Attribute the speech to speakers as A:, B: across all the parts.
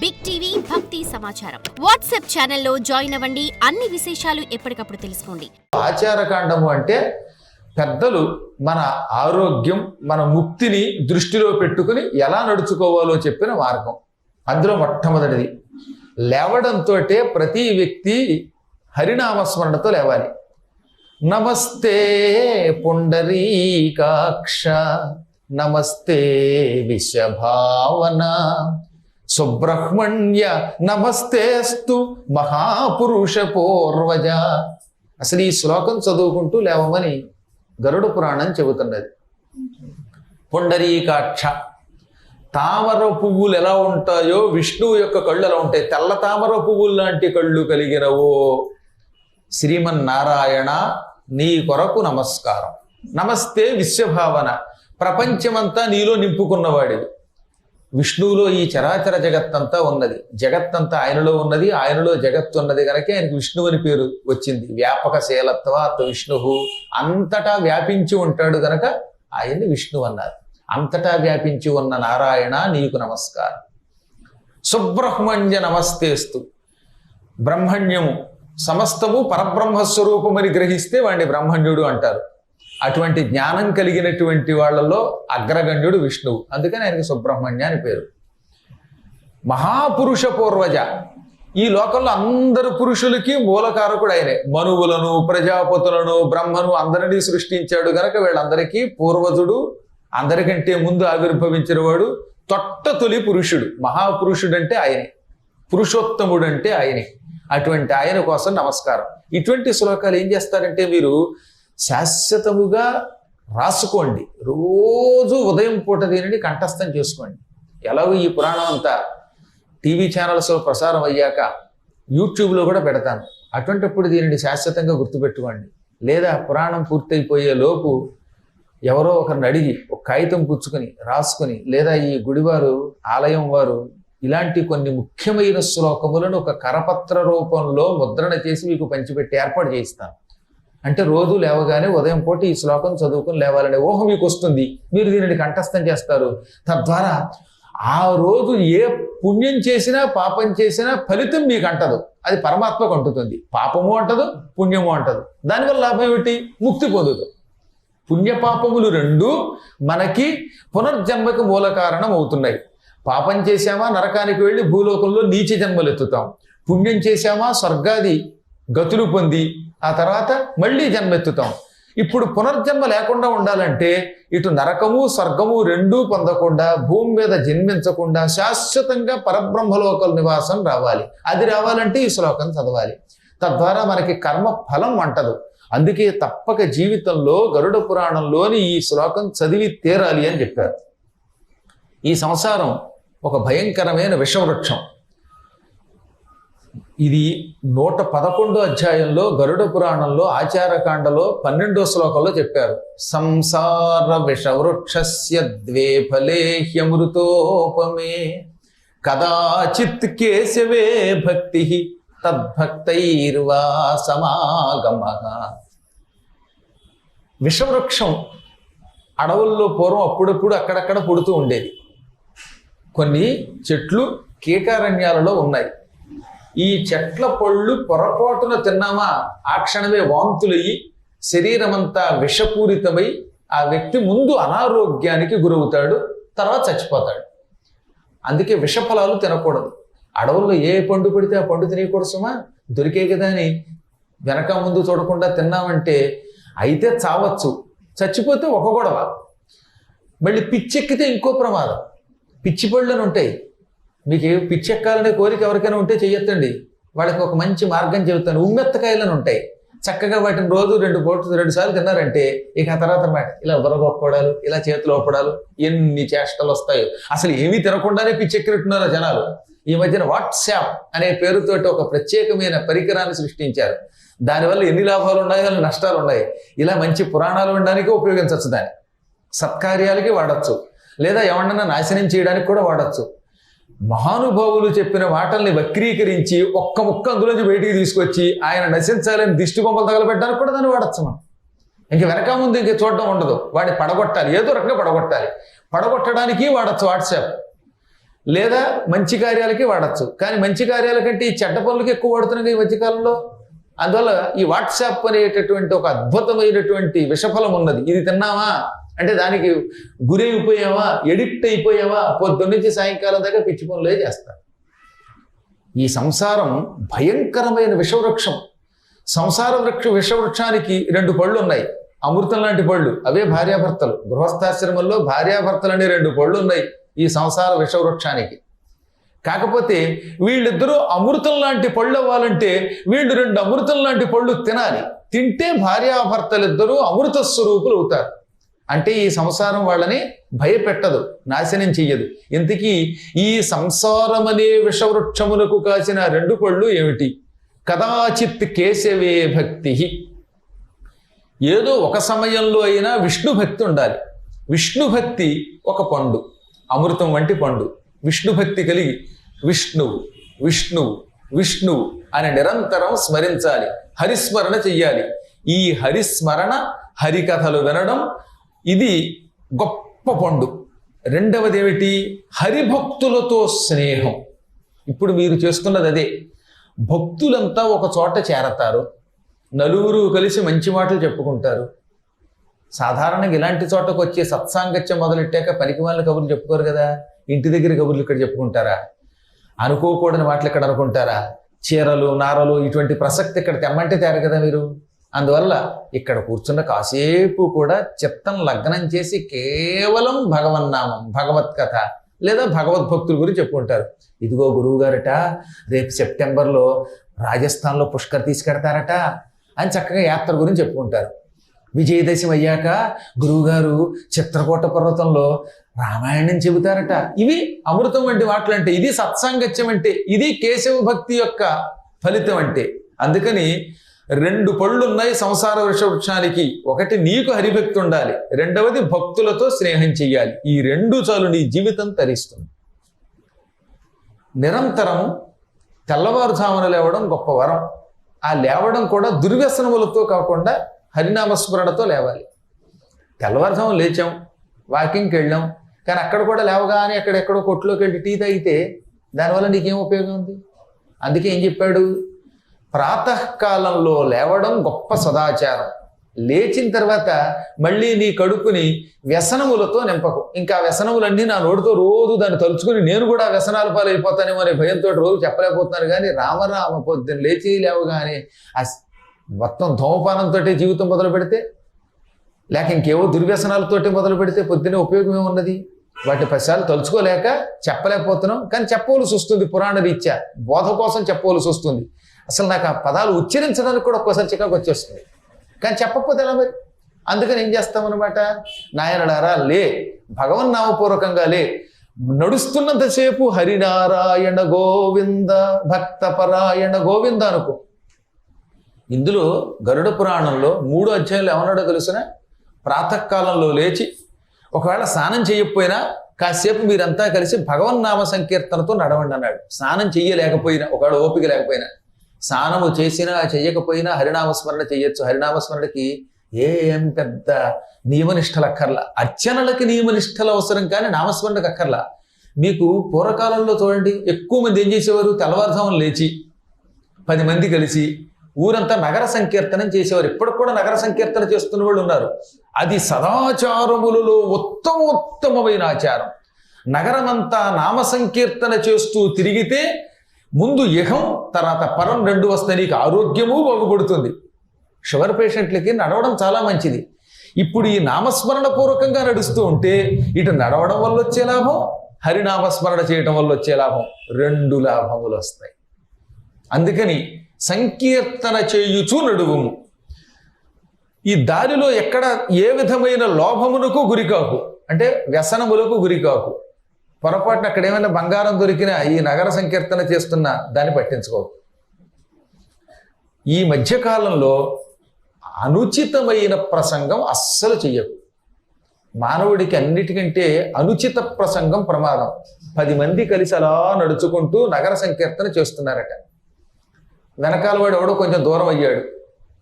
A: Big TV భక్తి సమాచారం WhatsApp ఛానల్లో జాయిన్ అవ్వండి. అన్ని విశేషాలు ఎప్పటికప్పుడు తెలుసుకోండి.
B: ఆచారకాండము అంటే పెద్దలు మన ఆరోగ్యం మన ముక్తిని దృష్టిలో పెట్టుకుని ఎలా నడుచుకోవాలో చెప్పిన మార్గం. అందులో మొట్టమొదటిది. లేవడంతో ప్రతి వ్యక్తి హరినామస్మరణతో లేవాలి. నమస్తే పుండరీకాక్ష నమస్తే విషభావన సుబ్రహ్మణ్య నమస్తేస్తు మహాపురుష పూర్వజ. అసలు ఈ శ్లోకం చదువుకుంటూ లేవమని గరుడ పురాణం చెబుతున్నది. పుండరీకాక్ష. తామర పువ్వులు ఎలా ఉంటాయో విష్ణువు యొక్క కళ్ళు ఎలా ఉంటాయి? తెల్ల తామర పువ్వులు లాంటి కళ్ళు కలిగిన ఓ శ్రీమన్నారాయణ నీ కొరకు నమస్కారం. నమస్తే విశ్వభావన. ప్రపంచమంతా నీలో నింపుకున్నవాడివి. విష్ణువులో ఈ చరాచర జగత్తంతా ఉన్నది. జగత్తంతా ఆయనలో ఉన్నది. ఆయనలో జగత్తు ఉన్నది కనుక ఆయనకు విష్ణువు అని పేరు వచ్చింది. వ్యాపక శీలత్వాత్ విష్ణువు. అంతటా వ్యాపించి ఉంటాడు గనక ఆయన్ని విష్ణువు అన్నారు. అంతటా వ్యాపించి ఉన్న నారాయణ నీకు నమస్కారం. సుబ్రహ్మణ్య నమస్తేస్తు. బ్రహ్మణ్యము. సమస్తము పరబ్రహ్మస్వరూపమని గ్రహిస్తే వాడిని బ్రహ్మణ్యుడు అంటారు. అటువంటి జ్ఞానం కలిగినటువంటి వాళ్ళలో అగ్రగణ్యుడు విష్ణువు. అందుకని ఆయనకి సుబ్రహ్మణ్య అని పేరు. మహాపురుష పూర్వజ. ఈ లోకంలో అందరు పురుషులకి మూలకారకుడు ఆయనే. మనువులను ప్రజాపతులను బ్రహ్మను అందరినీ సృష్టించాడు గనక వీళ్ళందరికీ పూర్వజుడు అందరికంటే ముందు ఆవిర్భవించిన వాడు తొట్ట తొలి పురుషుడు. మహాపురుషుడు అంటే ఆయనే. పురుషోత్తముడు అంటే ఆయనే. అటువంటి ఆయన కోసం నమస్కారం. ఇటువంటి శ్లోకాలు ఏం చేస్తారంటే మీరు శాశ్వతముగా రాసుకోండి. రోజు ఉదయం పూట దీనిని కంఠస్థం చేసుకోండి. ఎలాగో ఈ పురాణం అంతా టీవీ ఛానల్స్లో ప్రసారం అయ్యాక యూట్యూబ్లో కూడా పెడతాను. అటువంటిప్పుడు దీనిని శాశ్వతంగా గుర్తుపెట్టుకోండి. లేదా పురాణం పూర్తయిపోయే లోపు ఎవరో ఒకరిని అడిగి ఒక కాగితం పుచ్చుకొని రాసుకొని లేదా ఈ గుడివారు ఆలయం వారు ఇలాంటి కొన్ని ముఖ్యమైన శ్లోకములను ఒక కరపత్ర రూపంలో ముద్రణ చేసి మీకు పంచిపెట్టి ఏర్పాటు చేయిస్తాను. అంటే రోజు లేవగానే ఉదయం పూట ఈ శ్లోకం చదువుకుని లేవాలనే ఊహ మీకు వస్తుంది. మీరు దీనిని కంఠస్థం చేస్తారు. తద్వారా ఆ రోజు ఏ పుణ్యం చేసినా పాపం చేసినా ఫలితం మీకు అంటదు. అది పరమాత్మకు అంటుతుంది. పాపము అంటదు పుణ్యము అంటదు. దానివల్ల లాభం ఏమిటి? ముక్తి పొందుతుంది పుణ్యపాపములు రెండు మనకి పునర్జన్మకు మూల కారణం అవుతున్నాయి. పాపం చేశామా? నరకానికి వెళ్ళి భూలోకంలో నీచ జన్మలు ఎత్తుతాం పుణ్యం చేశామా? స్వర్గాది గతులు పొంది ఆ తర్వాత మళ్ళీ జన్మెత్తుతాం. ఇప్పుడు పునర్జన్మ లేకుండా ఉండాలంటే ఇటు నరకము స్వర్గము రెండూ పొందకుండా భూమి మీద జన్మించకుండా శాశ్వతంగా పరబ్రహ్మలోకల నివాసం రావాలి. అది రావాలంటే ఈ శ్లోకం చదవాలి. తద్వారా మనకి కర్మ ఫలం అంటదు. అందుకే తప్పక జీవితంలో గరుడ పురాణంలోని ఈ శ్లోకం చదివి తీరాలి అని చెప్పారు. ఈ సంసారం ఒక భయంకరమైన విషవృక్షం. ఇది నూట పదకొండో అధ్యాయంలో గరుడ పురాణంలో ఆచారకాండలో పన్నెండో శ్లోకంలో చెప్పారు. సంసార విషవృక్షస్య ద్వే ఫలే హ్యమృతోపమే కదాచిత్ కేశవే భక్తి తద్భక్తైర్వా సమాగమ. విషవృక్షం అడవుల్లో పూర్వం అప్పుడప్పుడు అక్కడక్కడ పుడుతూ ఉండేది. కొన్ని చెట్లు కీటారణ్యాలలో ఉన్నాయి. ఈ చెట్ల పళ్ళు పొరపాటున తిన్నామా? ఆ క్షణమే వాంతులయ్యి శరీరమంతా విషపూరితమై ఆ వ్యక్తి ముందు అనారోగ్యానికి గురవుతాడు తర్వాత చచ్చిపోతాడు. అందుకే విషఫలాలు తినకూడదు. అడవుల్లో ఏ పండు పెడితే ఆ పండు తినకూడదు దొరికే కదా అని వెనక ముందు చూడకుండా తిన్నామంటే అయితే చావచ్చు. చచ్చిపోతే ఒక గొడవ. మళ్ళీ పిచ్చెక్కితే ఇంకో ప్రమాదం. పిచ్చి పళ్ళని ఉంటాయి మీకు పిచ్చెక్కాలనే కోరిక ఎవరికైనా ఉంటే చెయ్యొద్దండి. వాళ్ళకి ఒక మంచి మార్గం చెబుతాను. ఉమ్మెత్తకాయలను ఉంటాయి. చక్కగా వాటిని రోజు రెండు పూట రెండు సార్లు తిన్నారంటే ఇక ఆ తర్వాత మాట ఇలా బుర్రగొప్పడాలు ఇలా చేతులు ఒప్పడాలు ఎన్ని చేష్టలు వస్తాయో. అసలు ఏమీ తినకుండానే పిచ్చెక్కినట్టున్నారు జనాలు. ఈ మధ్యన వాట్సాప్ అనే పేరుతోటి ఒక ప్రత్యేకమైన పరికరాన్ని సృష్టించారు. దానివల్ల ఎన్ని లాభాలు ఉన్నాయి అలా నష్టాలు ఉన్నాయి. ఇలా మంచి పురాణాలు వినడానికి ఉపయోగించవచ్చు దాన్ని. సత్కార్యాలకి వాడచ్చు. లేదా ఎవరన్నా నాశనం చేయడానికి కూడా వాడచ్చు. మహానుభావులు చెప్పిన మాటల్ని వక్రీకరించి ఒక్క ముక్క అందులోంచి బయటికి తీసుకొచ్చి ఆయన నశించాలని దిష్టి బొమ్మలు తగలబెట్టడానికి కూడా దాన్ని వాడచ్చు మనం. ఇంక వెనక ముందు ఇంక చూడడం ఉండదు. వాడిని పడగొట్టాలి. ఏదో రకంగా పడగొట్టాలి. పడగొట్టడానికి వాడచ్చు వాట్సాప్. లేదా మంచి కార్యాలకి వాడచ్చు. కానీ మంచి కార్యాల కంటే ఈ చెడ్డ పనులకి ఎక్కువ వాడుతున్నాయి ఈ మధ్యకాలంలో. అందువల్ల ఈ వాట్సాప్ అనేటటువంటి ఒక అద్భుతమైనటువంటి విషఫలం ఉన్నది. ఇది తిన్నావా? అంటే దానికి గురి అయిపోయావా ఎడిక్ట్ అయిపోయావా? పొద్దున్నుంచి సాయంకాలం దాకా పిచ్చి పనులే చేస్తారు. ఈ సంసారం భయంకరమైన విషవృక్షం. సంసార వృక్ష విషవృక్షానికి రెండు పళ్ళు ఉన్నాయి అమృతం లాంటి పళ్ళు అవే భార్యాభర్తలు. గృహస్థాశ్రమంలో భార్యాభర్తలు అనే రెండు పళ్ళు ఉన్నాయి ఈ సంసార విషవృక్షానికి. కాకపోతే వీళ్ళిద్దరూ అమృతం లాంటి పళ్ళు అవ్వాలంటే వీళ్ళు రెండు అమృతం లాంటి పళ్ళు తినాలి. తింటే భార్యాభర్తలిద్దరూ అమృత స్వరూపులు అవుతారు అంటే ఈ సంసారం వాళ్ళని భయపెట్టదు నాశనం చెయ్యదు. ఇంతకీ ఈ సంసారం అనే విషవృక్షములకు కాసిన రెండు పళ్ళు ఏమిటి? కదాచిత్ కేశవే భక్తి. ఏదో ఒక సమయంలో అయినా విష్ణు భక్తి ఉండాలి. విష్ణు భక్తి ఒక పండు అమృతం వంటి పండు. విష్ణు భక్తి కలిగి విష్ణువు విష్ణువు విష్ణువు అని నిరంతరం స్మరించాలి హరిస్మరణ చెయ్యాలి. ఈ హరిస్మరణ హరికథలు వినడం ఇది గొప్ప పండు. రెండవది ఏమిటి హరిభక్తులతో స్నేహం. ఇప్పుడు మీరు చేస్తున్నది అదే. భక్తులంతా ఒక చోట చేరతారు. నలుగురు కలిసి మంచి మాటలు చెప్పుకుంటారు. సాధారణంగా ఇలాంటి చోటకు వచ్చే సత్సాంగత్యం మొదలెట్టాక పనికి వాళ్ళ కబుర్లు చెప్పుకోరు కదా. ఇంటి దగ్గర కబుర్లు ఇక్కడ చెప్పుకుంటారా? అనుకోకూడని మాటలు ఇక్కడ అనుకుంటారా? చీరలు నారలు ఇటువంటి ప్రసక్తి ఇక్కడ తెమ్మంటే తేరు కదా మీరు. అందువల్ల ఇక్కడ కూర్చున్న కాసేపు కూడా చిత్తం లగ్నం చేసి కేవలం భగవన్నామం భగవత్ కథ లేదా భగవద్భక్తుల గురించి చెప్పుకుంటారు ఇదిగో గురువు గారట రేపు సెప్టెంబర్లో రాజస్థాన్లో పుష్కర్ తీసుకెడతారట అని చక్కగా యాత్ర గురించి చెప్పుకుంటారు విజయదశమి అయ్యాక గురువుగారు చిత్రకూట పర్వతంలో రామాయణం చెబుతారట. ఇవి అమృతం వంటి మాటలు అంటే ఇది సత్సాంగత్యం అంటే ఇది కేశవ భక్తి యొక్క ఫలితం అంటే. అందుకని రెండు పళ్ళు ఉన్నాయి సంసార వృక్షవృక్షానికి ఒకటి నీకు హరిభక్తి ఉండాలి. రెండవది భక్తులతో స్నేహం చెయ్యాలి. ఈ రెండు చాలు నీ జీవితం తరిస్తుంది. నిరంతరం తెల్లవారుజామున లేవడం గొప్ప వరం. ఆ లేవడం కూడా దుర్వ్యసనములతో కాకుండా హరినామస్మరణతో లేవాలి. తెల్లవారుజాము లేచాం వాకింగ్కి వెళ్ళాం. కానీ అక్కడ కూడా లేవగానే అక్కడెక్కడో కొట్టులోకి వెళ్ళి టీ తాగితే దానివల్ల నీకేం ఉపయోగం ఉంది? అందుకే ఏం చెప్పాడు? ప్రాతకాలంలో లేవడం గొప్ప సదాచారం. లేచిన తర్వాత మళ్ళీ నీ కడుపుని వ్యసనములతో నింపకు. ఇంకా వ్యసనములన్నీ నా నోటితో రోజు దాన్ని తలుచుకుని నేను కూడా వ్యసనాలు పాలైపోతానేమో అనే భయంతో రోజు చెప్పలేకపోతున్నాను కానీ రామరామ పొద్దున్న లేచి లేవగానే ఆ మొత్తం ధూమపానంతో జీవితం మొదలు పెడితే లేక ఇంకేవో దుర్వ్యసనాలతోటి మొదలు పెడితే పొద్దున్నే ఉపయోగం ఏమున్నది? వాటి పశాలు తలుచుకోలేక చెప్పలేకపోతున్నాం. కానీ చెప్పవలసి వస్తుంది పురాణ రీత్యా బోధ కోసం చెప్పవలసి వస్తుంది. అసలు నాకు ఆ పదాలు ఉచ్చరించడానికి కూడా ఒక్కోసారి చికాకు వచ్చేస్తుంది. కానీ చెప్పకపోతే ఎలా మరి? అందుకని ఏం చేస్తామన్నమాట? నాయనడారా లే భగవన్ నామపూర్వకంగా లే నడుస్తున్నంతసేపు హరినారాయణ గోవింద భక్త పరాయణ గోవింద అనుకో. ఇందులో గరుడ పురాణంలో మూడు అధ్యాయులు ఏమన్నాడో తెలుసిన? ప్రాతకాలంలో లేచి ఒకవేళ స్నానం చేయకపోయినా కాసేపు మీరంతా కలిసి భగవన్ నామ సంకీర్తనతో నడవండి అన్నాడు. స్నానం చెయ్యలేకపోయినా ఒకవేళ ఓపిక లేకపోయినా. స్నానము చేసినా చేయకపోయినా హరినామస్మరణ చేయొచ్చు. హరినామస్మరణకి ఏం పెద్ద నియమనిష్టలు అక్కర్లా అర్చనలకి నియమనిష్టలు అవసరం కానీ నామస్మరణకు అక్కర్లా. మీకు పూర్వకాలంలో చూడండి ఎక్కువ మంది ఏం చేసేవారు? తెల్లవారుజామున లేచి పది మంది కలిసి ఊరంతా నగర సంకీర్తనం చేసేవారు. ఇప్పటికి కూడా నగర సంకీర్తన చేస్తున్న వాళ్ళు ఉన్నారు. అది సదాచారములలో ఉత్తమోత్తమైన ఆచారం. నగరమంతా నామ సంకీర్తన చేస్తూ తిరిగితే ముందు ఇహం తర్వాత పరం రెండు వస్తే నీకు ఆరోగ్యము బాగుపడుతుంది షుగర్ పేషెంట్లకి నడవడం చాలా మంచిది. ఇప్పుడు ఈ నామస్మరణ పూర్వకంగా నడుస్తూ ఉంటే ఇటు నడవడం వల్ల వచ్చే లాభం హరినామస్మరణ చేయటం వల్ల వచ్చే లాభం రెండు లాభములు వస్తాయి. అందుకని సంకీర్తన చేయుచు నడువుము. ఈ దారిలో ఎక్కడ ఏ విధమైన లోభమునకు గురికాకు అంటే వ్యసనములకు గురికాకు పొరపాటున అక్కడ ఏమైనా బంగారం దొరికినా ఈ నగర సంకీర్తన చేస్తున్న దాన్ని పట్టించుకో. ఈ మధ్యకాలంలో అనుచితమైన ప్రసంగం అస్సలు చెయ్యకు. మానవుడికి అన్నిటికంటే అనుచిత ప్రసంగం ప్రమాదం. పది మంది కలిసి అలా నడుచుకుంటూ నగర సంకీర్తన చేస్తున్నారట. వెనకాల వాడు ఎవడో కొంచెం దూరం అయ్యాడు.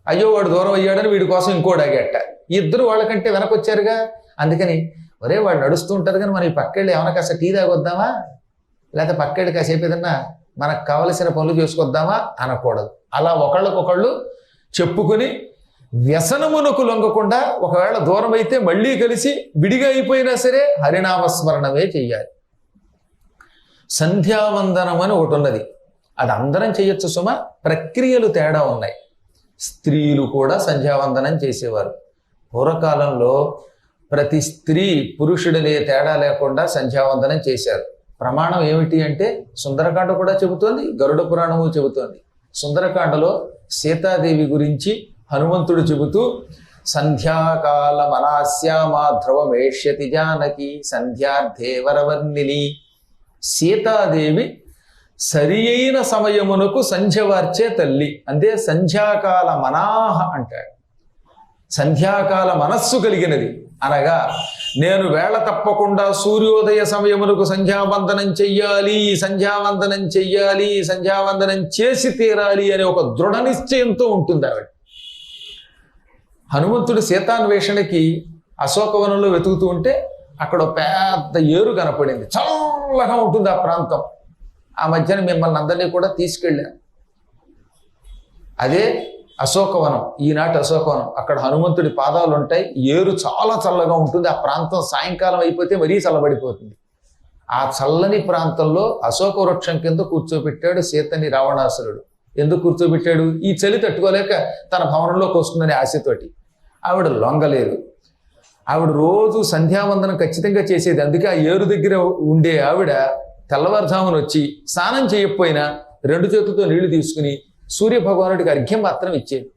B: అయ్యో వాడు దూరం అయ్యాడని వీడి కోసం ఇంకోడు ఆగేట ఇద్దరు వాళ్ళకంటే వెనకొచ్చారుగా. అందుకని ఒరే వాడు నడుస్తూ ఉంటారు కానీ మనం ఈ పక్కెళ్ళి ఏమైనా కాస్త టీ తాగొద్దామా? లేకపోతే పక్కడి కాసేపు ఏదన్నా మనకు కావలసిన పనులు చేసుకొద్దామా? అనకూడదు. అలా ఒకళ్ళకొకళ్ళు చెప్పుకుని వ్యసనమునకు లొంగకుండా ఒకవేళ దూరం అయితే మళ్ళీ కలిసి విడిగా అయిపోయినా సరే హరినామస్మరణమే చెయ్యాలి. సంధ్యావందనం అని ఒకటి ఉన్నది. అది అందరం చేయొచ్చు సుమ. ప్రక్రియలు తేడా ఉన్నాయి. స్త్రీలు కూడా సంధ్యావందనం చేసేవారు. పూర్వకాలంలో ప్రతి స్త్రీ పురుషుడినే తేడా లేకుండా సంధ్యావందనం చేశారు. ప్రమాణం ఏమిటి అంటే సుందరకాండ కూడా చెబుతోంది గరుడ పురాణము చెబుతోంది. సుందరకాండలో సీతాదేవి గురించి హనుమంతుడు చెబుతూ సంధ్యాకాల మనాశ్యామా ధ్రువమేష్యతి జానకి సంధ్యార్థేవరవర్ణిని సీతాదేవి సరి అయిన సమయమునకు సంధ్యవార్చే తల్లి. అంతే సంధ్యాకాల మనాహ అంటాడు. సంధ్యాకాల మనస్సు కలిగినది. అనగా నేను వేళ తప్పకుండా సూర్యోదయ సమయమునకు సంధ్యావందనం చెయ్యాలి సంధ్యావందనం చెయ్యాలి సంధ్యావందనం చేసి తీరాలి అనే ఒక దృఢ నిశ్చయంతో ఉంటుంది ఆవిడ. హనుమంతుడు సీతాన్వేషణకి అశోకవనంలో వెతుకుతూ ఉంటే అక్కడ పెద్ద ఏరు కనపడింది. చల్లగా ఉంటుంది ఆ ప్రాంతం. ఆ మధ్యన మిమ్మల్ని అందరినీ కూడా తీసుకెళ్ళాను. అదే అశోకవనం ఈనాటి అశోకవనం. అక్కడ హనుమంతుడి పాదాలు ఉంటాయి. ఏరు చాలా చల్లగా ఉంటుంది. ఆ ప్రాంతం సాయంకాలం అయిపోతే మరీ చల్లబడిపోతుంది. ఆ చల్లని ప్రాంతంలో అశోక వృక్షం కింద కూర్చోబెట్టాడు సీతని రావణాసురుడు. ఎందుకు కూర్చోబెట్టాడు? ఈ చలి తట్టుకోలేక తన భవనంలోకి వస్తుందనే ఆశతోటి. ఆవిడ లొంగలేదు ఆవిడ రోజు సంధ్యావందనం ఖచ్చితంగా చేసేది. అందుకే ఆ ఏరు దగ్గర ఉండే ఆవిడ తెల్లవారుజామున వచ్చి స్నానం చేయకపోయినా రెండు చేతులతో నీళ్ళు తీసుకుని సూర్య భగవానుడికి అర్ఘ్యం మాత్రం ఇచ్చేది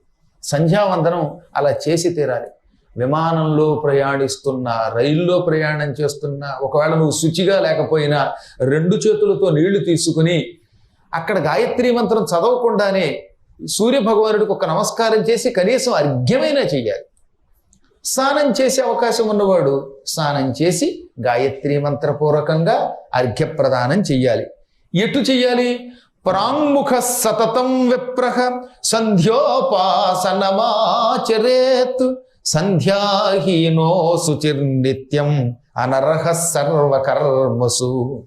B: సంధ్యావందనం అలా చేసి తీరాలి. విమానంలో ప్రయాణిస్తున్న రైల్లో ప్రయాణం చేస్తున్న ఒకవేళ నువ్వు శుచిగా లేకపోయినా రెండు చేతులతో నీళ్ళు తీసుకుని అక్కడ గాయత్రి మంత్రం చదవకుండానే సూర్య భగవానుడికి ఒక నమస్కారం చేసి కనీసం అర్ఘ్యమైనా చెయ్యాలి. స్నానం చేసే అవకాశం ఉన్నవాడు స్నానం చేసి గాయత్రి మంత్రపూర్వకంగా అర్ఘ్యప్రదానం చెయ్యాలి. ఎటు చెయ్యాలి? ప్రాంముఖ సతతం విప్రహ సంధ్యోపాసనమాచరేత్ సంధ్యాహీనో శుచిర్నిత్యం అనర్హ సర్వకర్మసు.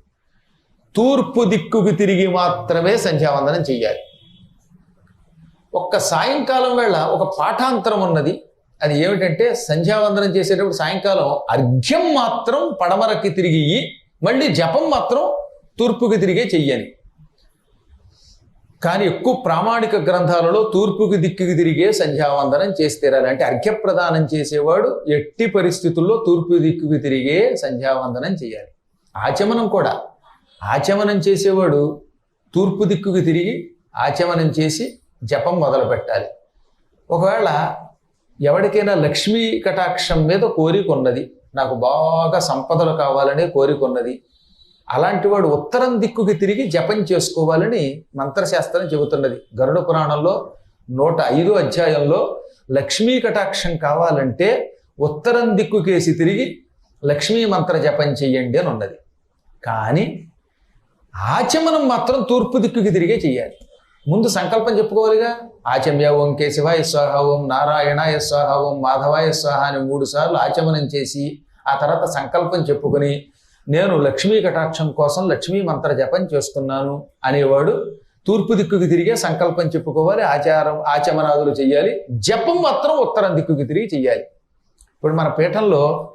B: తూర్పు దిక్కుకు తిరిగి మాత్రమే సంధ్యావందనం చెయ్యాలి. ఒక్క సాయంకాలం వేళ ఒక పాఠాంతరం ఉన్నది. అది ఏమిటంటే సంధ్యావందనం చేసేటప్పుడు సాయంకాలం అర్ఘ్యం మాత్రం పడమరకి తిరిగి మళ్ళీ జపం మాత్రం తూర్పుకి తిరిగే చెయ్యాలి. కానీ ఎక్కువ ప్రామాణిక గ్రంథాలలో తూర్పుకి దిక్కుకి తిరిగే సంధ్యావందనం చేసి తీరాలి. అంటే అర్ఘ్యప్రదానం చేసేవాడు ఎట్టి పరిస్థితుల్లో తూర్పు దిక్కుకి తిరిగే సంధ్యావందనం చేయాలి. ఆచమనం కూడా. ఆచమనం చేసేవాడు తూర్పు దిక్కుకి తిరిగి ఆచమనం చేసి జపం మొదలు పెట్టాలి. ఒకవేళ ఎవరికైనా లక్ష్మీ కటాక్షం మీద కోరిక ఉన్నది నాకు బాగా సంపదలు కావాలనే కోరిక ఉన్నది అలాంటి వాడు ఉత్తరం దిక్కుకి తిరిగి జపం చేసుకోవాలని మంత్రశాస్త్రం చెబుతున్నది. గరుడ పురాణంలో నూట ఐదు అధ్యాయంలో లక్ష్మీ కటాక్షం కావాలంటే ఉత్తరం దిక్కుకేసి తిరిగి లక్ష్మీ మంత్ర జపం చెయ్యండి అని ఉన్నది. కానీ ఆచమనం మాత్రం తూర్పు దిక్కుకి తిరిగే చెయ్యాలి. ముందు సంకల్పం చెప్పుకోవాలిగా. ఆచమ్య ఓం కేశవాయ స్వాహ ఓం నారాయణాయ స్వాహ ఓం మాధవాయ స్వాహ అని మూడు సార్లు ఆచమనం చేసి ఆ తర్వాత సంకల్పం చెప్పుకొని నేను లక్ష్మీ కటాక్షం కోసం లక్ష్మీ మంత్ర జపం చేస్తున్నాను అనేవాడు తూర్పు దిక్కుకి తిరిగే సంకల్పం చెప్పుకోవాలి ఆచారం ఆచమనాదులు చెయ్యాలి జపం మాత్రం ఉత్తరం దిక్కుకి తిరిగి చెయ్యాలి. ఇప్పుడు మన పీఠంలో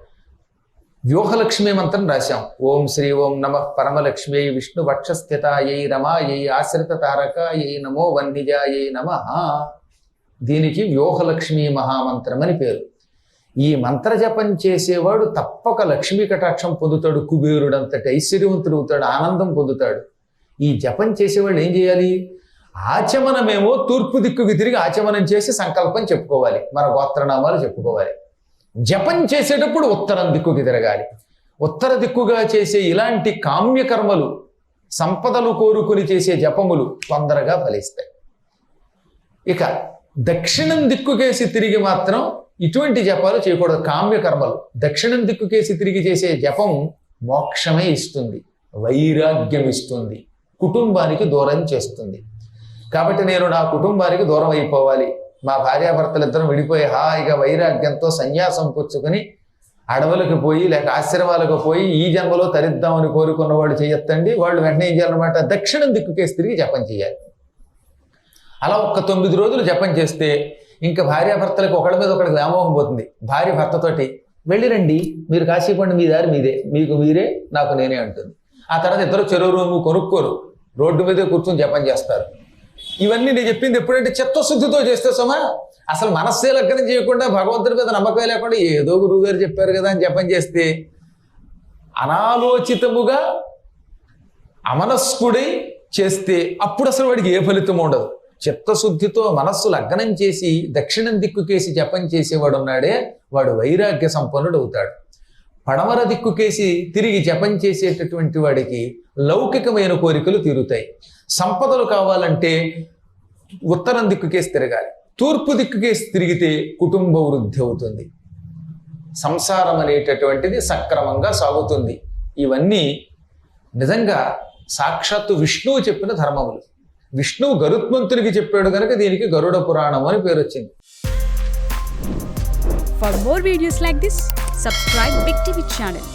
B: వ్యూహలక్ష్మి మంత్రం రాశాం. ఓం శ్రీ ఓం నమ పరమలక్ష్మి విష్ణు వక్షస్థితాయై రమాయై ఆశ్రిత తారకాయై నమో వన్నిజాయై నమ. దీనికి వ్యూహలక్ష్మి మహామంత్రం అని పేరు. ఈ మంత్ర జపం చేసేవాడు తప్పక లక్ష్మీ కటాక్షం పొందుతాడు కుబేరుడంతటి ఐశ్వర్యవంతుడు అవుతాడు ఆనందం పొందుతాడు. ఈ జపం చేసేవాళ్ళు ఏం చేయాలి? ఆచమనమేమో తూర్పు దిక్కుకి తిరిగి ఆచమనం చేసి సంకల్పం చెప్పుకోవాలి. మన గోత్రనామాలు చెప్పుకోవాలి. జపం చేసేటప్పుడు ఉత్తరం దిక్కుకి తిరగాలి ఉత్తర దిక్కుగా చేసే ఇలాంటి కామ్యకర్మలు సంపదలు కోరుకుని చేసే జపములు తొందరగా ఫలిస్తాయి. ఇక దక్షిణం దిక్కుకేసి తిరిగి మాత్రం ఇటువంటి జపాలు చేయకూడదు. కామ్యకర్మలు దక్షిణం దిక్కుకేసి తిరిగి చేసే జపం మోక్షమే ఇస్తుంది. వైరాగ్యం ఇస్తుంది కుటుంబానికి దూరం చేస్తుంది. కాబట్టి నేను నా కుటుంబానికి దూరం అయిపోవాలి. మా భార్యాభర్తలిద్దరం విడిపోయి హాయిగా వైరాగ్యంతో సన్యాసం పుచ్చుకొని అడవులకు పోయి లేక ఆశ్రమాలకు పోయి ఈ జన్మలో తరిద్దామని కోరుకున్న వాళ్ళు చేయొద్దండి. వాళ్ళు వెంటనే ఏం చేయాలన్నమాట? దక్షిణం దిక్కుకేసి తిరిగి జపం చేయాలి. అలా ఒక్క తొమ్మిది రోజులు జపం చేస్తే ఇంకా భార్యాభర్తలకు ఒకళ్ళ మీద ఒకళ్ళకి వ్యామోహం పోతుంది. భార్య భర్తతోటి వెళ్ళిరండి మీరు కాశీపండి మీ దారి మీదే మీకు మీరే నాకు నేనే అంటుంది. ఆ తర్వాత ఇద్దరు చెరువు రూము కొనుక్కోరు. రోడ్డు మీదే కూర్చొని జపం చేస్తారు. ఇవన్నీ నేను చెప్పింది ఎప్పుడంటే చిత్తశుద్ధితో చేస్తే సమా అసలు మనస్సే లగ్నం చేయకుండా భగవంతుడి మీద నమ్మకం లేకుండా ఏదో గురువు గారు చెప్పారు కదా అని జపం చేస్తే అనాలోచితముగా అమనస్కుడై చేస్తే అప్పుడు అసలు వాడికి ఏ ఫలితం ఉండదు. చిత్తశుద్ధితో మనస్సు లగ్నం చేసి దక్షిణం దిక్కుకేసి జపం చేసేవాడు ఉన్నాడే వాడు వైరాగ్య సంపన్నుడు అవుతాడు పడమర దిక్కుకేసి తిరిగి జపం చేసేటటువంటి వాడికి లౌకికమైన కోరికలు తీరుతాయి. సంపదలు కావాలంటే ఉత్తరం దిక్కుకేసి తిరగాలి. తూర్పు దిక్కుకేసి తిరిగితే కుటుంబ వృద్ధి అవుతుంది. సంసారం అనేటటువంటిది సక్రమంగా సాగుతుంది. ఇవన్నీ నిజంగా సాక్షాత్తు విష్ణువు చెప్పిన ధర్మములు. విష్ణు గరుత్మంతునికి చెప్పాడు కనుక దీనికి గరుడ పురాణం అని పేరు వచ్చింది.
C: For more videos like this subscribe big TV channel